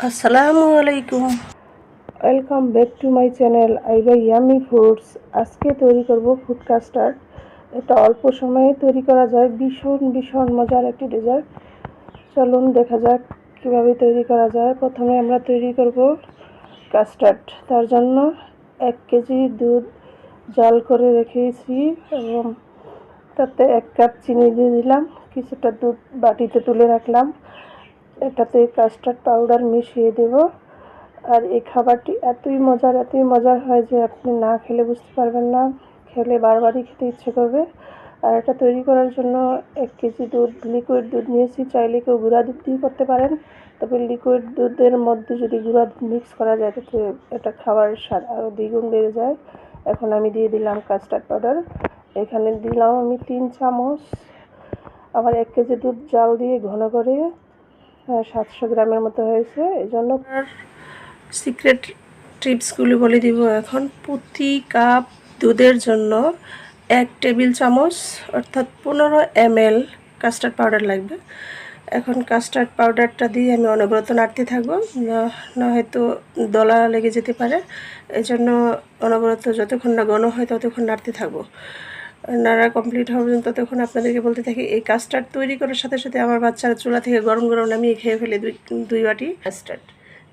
আসসালামু আলাইকুম। Welcome back to my channel I আইবা ইয়ামি ফুডস আজকে তৈরি করব ফুড কাস্টার্ড এটা অল্প সময়ে তৈরি করা যায়, ভীষণ ভীষণ মজার একটি ডেজার্ট চলুন দেখা যাক কীভাবে তৈরি করা যায়। প্রথমে আমরা তৈরি করব কাস্টার্ড তার জন্য এক কেজি দুধ জাল করে রেখেছি এবং তাতে এক কাপ চিনি দিয়ে দিলাম। কিছুটা দুধ বাটিতে তুলে রাখলাম। এটাতে কাস্টার্ড পাউডার মিশিয়ে দেব। আর এই খাবারটি এতই মজার এতই মজার হয় যে আপনি না খেলে বুঝতে পারবেন না। খেলে বারবারই খেতে ইচ্ছে করবে। আর এটা তৈরি করার জন্য এক কেজি দুধ লিকুইড দুধ নিয়েছি। চাইলে কেউ গুঁড়া দুধ দিয়ে করতে পারেন। তবে লিকুইড দুধের মধ্যে যদি গুঁড়া দুধ মিক্স করা যায়, তাতে এটা খাবারের স্বাদ আরও দ্বিগুণ বেড়ে যায়। এখন আমি দিয়ে দিলাম কাস্টার্ড পাউডার এখানে দিলাম আমি তিন চামচ। আবার এক কেজি দুধ জাল দিয়ে ঘন করে সাতশো গ্রামের মতো হয়েছে। এই জন্য সিক্রেট টিপসগুলি বলে দিব এখন। প্রতি কাপ, দুধের জন্য এক টেবিল চামচ, অর্থাৎ পনেরো এম এল কাস্টার্ড পাউডার লাগবে। এখন কাস্টার্ড পাউডারটা দিয়ে আমি অনবরত নাড়তে থাকব। না- হয়তো দলা লেগে যেতে পারে। এই জন্য অনবরত যতক্ষণ না ঘন হয় ততক্ষণ নাড়তে থাকব। নাড়া কমপ্লিট হওয়া পর্যন্ত তখন আপনাদেরকে বলতে থাকি, এই কাস্টার্ড তৈরি করার সাথে সাথে আমার বাচ্চারা চুলা থেকে গরম গরম নামিয়ে খেয়ে ফেলে দুই দুই বাটি কাস্টার্ড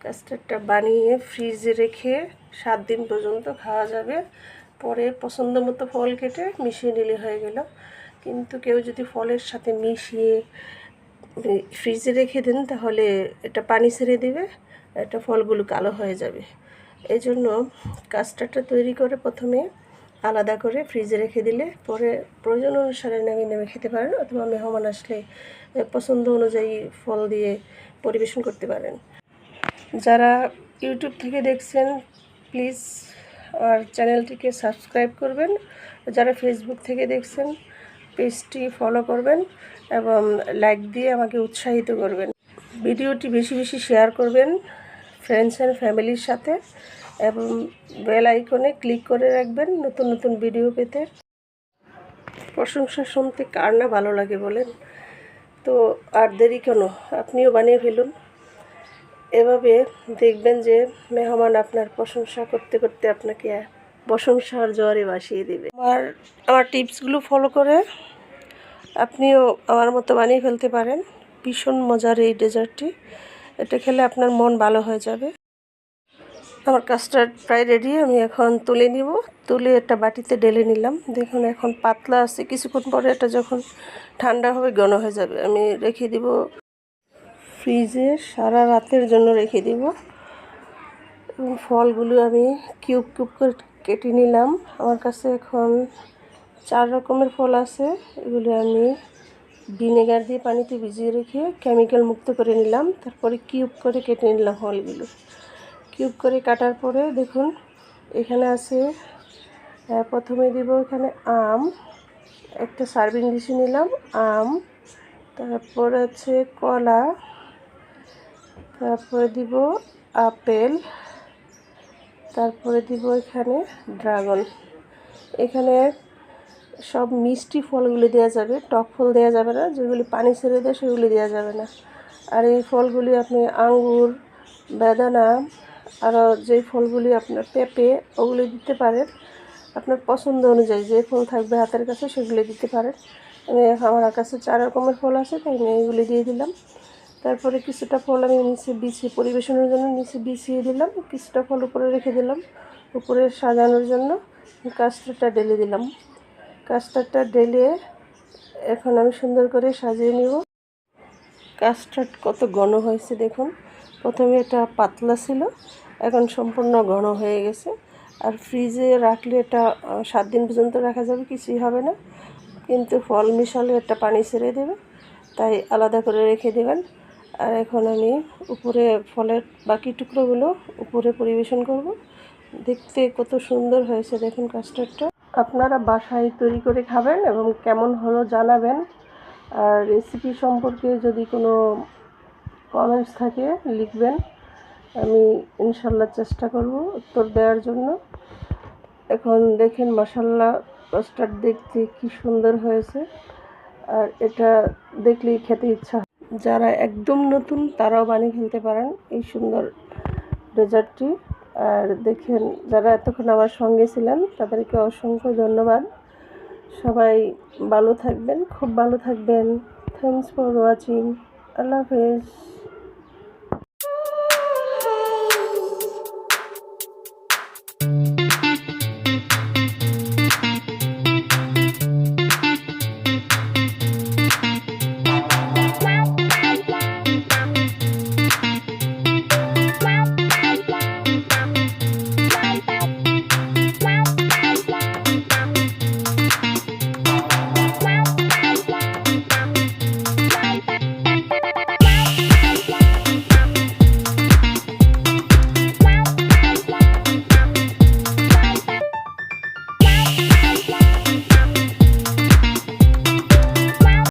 কাস্টার্ডটা বানিয়ে ফ্রিজে রেখে সাত দিন পর্যন্ত খাওয়া যাবে। পরে পছন্দ মতো ফল কেটে মিশিয়ে নিলে হয়ে গেল। কিন্তু কেউ যদি ফলের সাথে মিশিয়ে ফ্রিজে রেখে দেন, তাহলে এটা পানি ছেড়ে দেবে এটা ফলগুলো কালো হয়ে যাবে। এই জন্য কাস্টার্ডটা তৈরি করে প্রথমে আলাদা করে ফ্রিজে রেখে দিলে পরে প্রয়োজন অনুসারে নেমে নেমে খেতে পারেন অথবা মেহমান আসলে পছন্দ অনুযায়ী ফল দিয়ে পরিবেশন করতে পারেন। যারা ইউটিউব থেকে দেখছেন প্লিজ আর চ্যানেলটিকে সাবস্ক্রাইব করবেন। যারা ফেসবুক থেকে দেখছেন, পেজটি ফলো করবেন এবং লাইক দিয়ে আমাকে উৎসাহিত করবেন। ভিডিওটি বেশি বেশি শেয়ার করবেন ফ্রেন্ডস অ্যান্ড ফ্যামিলির সাথে। এবং বেল আইকনে ক্লিক করে রাখবেন নতুন নতুন ভিডিও পেতে। প্রশংসা শুনতে কার না ভালো লাগে বলেন। তো আর দেরি কেন? আপনিও বানিয়ে ফেলুন। এভাবে দেখবেন যে মেহমান আপনার প্রশংসা করতে করতে আপনাকে প্রশংসার জ্বরে ভাসিয়ে দেবে। আমার আমার টিপসগুলো ফলো করে আপনিও আমার মতো বানিয়ে ফেলতে পারেন। ভীষণ মজার এই ডেজার্টটি এটা খেলে আপনার মন ভালো হয়ে যাবে। আমার কাস্টার্ড প্রায় রেডি আমি এখন তুলে নিব। তুলে একটা বাটিতে ঢেলে নিলাম। দেখুন, এখন পাতলা আছে। কিছুক্ষণ পরে এটা যখন ঠান্ডা হবে, ঘন হয়ে যাবে। আমি রেখে দিব ফ্রিজে। সারা রাতের জন্য রেখে দিব। এবং ফলগুলো আমি কিউব কিউব করে কেটে নিলাম। আমার কাছে এখন চার রকমের ফল আছে। এগুলো আমি ভিনেগার দিয়ে পানিতে ভিজিয়ে রেখে কেমিক্যাল মুক্ত করে নিলাম। তারপরে কিউব করে কেটে নিলাম ফলগুলো। কিউব করে কাটার পরে দেখুন, এখানে আছে প্রথমে দিব এখানে আম, একটা সার্ভিং ডিশে নিলাম, আম, তারপর আছে কলা, তারপরে দিব আপেল, তারপরে দিব এখানে ড্রাগন। এখানে সব মিষ্টি ফলগুলি দেওয়া যাবে, টক ফল দেওয়া যাবে না, যেগুলি পানি ছেড়ে দেয় সেগুলি দেওয়া যাবে না। আর এই ফলগুলি আপনি আঙ্গুর, বেদানা আরও যেই ফলগুলি আপনার পেঁপে, ওগুলি দিতে পারেন। আপনার পছন্দ অনুযায়ী যে ফল থাকবে হাতের কাছে, সেগুলি দিতে পারেন। আমি আমার কাছে চার রকমের ফল আছে, তাই আমি এইগুলি দিয়ে দিলাম। তারপরে কিছুটা ফল আমি নিচে বিছিয়ে পরিবেশনের জন্য নিচে বিছিয়ে দিলাম। কিছুটা ফল উপরে রেখে দিলাম, উপরে সাজানোর জন্য। কাস্টারটা ডেলে দিলাম। কাস্টারটা ডেলে এখন আমি সুন্দর করে সাজিয়ে নিব। কাস্টার্ড কত ঘন হয়েছে দেখুন। প্রথমে এটা পাতলা ছিল, এখন সম্পূর্ণ ঘন হয়ে গেছে। আর ফ্রিজে রাখলে এটা সাত দিন পর্যন্ত রাখা যাবে, কিছুই হবে না। কিন্তু ফল মিশালে একটা পানি ছেড়ে দেবে, তাই আলাদা করে রেখে দেবেন। আর এখন আমি উপরে ফলের বাকি টুকরোগুলো উপরে পরিবেশন করব। দেখতে কত সুন্দর হয়েছে, দেখুন কাস্টার্ডটা। আপনারা বাসায় তৈরি করে খাবেন এবং কেমন হলো জানাবেন। আর রেসিপি সম্পর্কে যদি কোনো কমেন্টস থাকে, লিখবেন। আমি ইনশাল্লাহ চেষ্টা করব উত্তর দেওয়ার জন্য। এখন দেখেন মশাল্লা কাস্টার্ড দেখতে কি সুন্দর হয়েছে। আর এটা দেখলেই খেতে ইচ্ছা যারা একদম নতুন, তারাও বানিয়ে ফেলতে পারেন এই সুন্দর ডেজার্টটি। আর দেখেন, যারা এতক্ষণ আমার সঙ্গে ছিলেন, তাদেরকে অসংখ্য ধন্যবাদ। সবাই ভালো থাকবেন, খুব ভালো থাকবেন। থ্যাংকস ফর ওয়াচিং আল্লাহ হাফেজ।